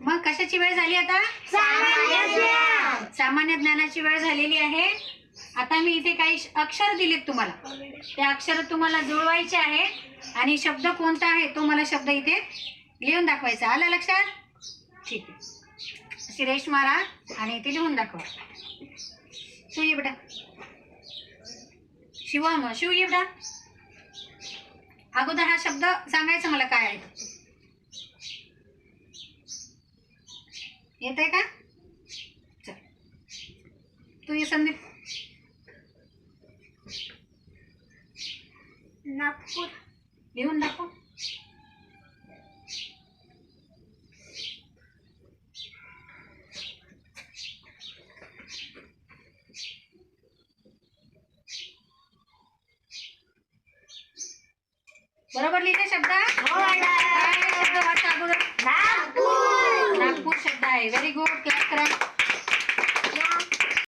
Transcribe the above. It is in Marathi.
मग कशाची वेळ झाली आता? सामान्य ज्ञानाची वेळ झालेली आहे. आता मी इथे काही अक्षर दिलेत तुम्हाला. ते अक्षर तुम्हाला जुळवायचे आहे. आणि शब्द कोणता आहे तो मला शब्द इथे लिहून दाखवायचा. आला लक्षात? ठीक आहे. अशी रेश मारा आणि इथे लिहून दाखवा. शिव ये बेटा. शिवम शिव ये बेटा. अगोदर हा शब्द सांगायचा मला काय आहे? येत आहे का? चल. तू ये संदीप. नागपूर. लिहून दाखव. बरोबर लिहिते शब्द? काय शब्द वाचा अगोदर नागपूर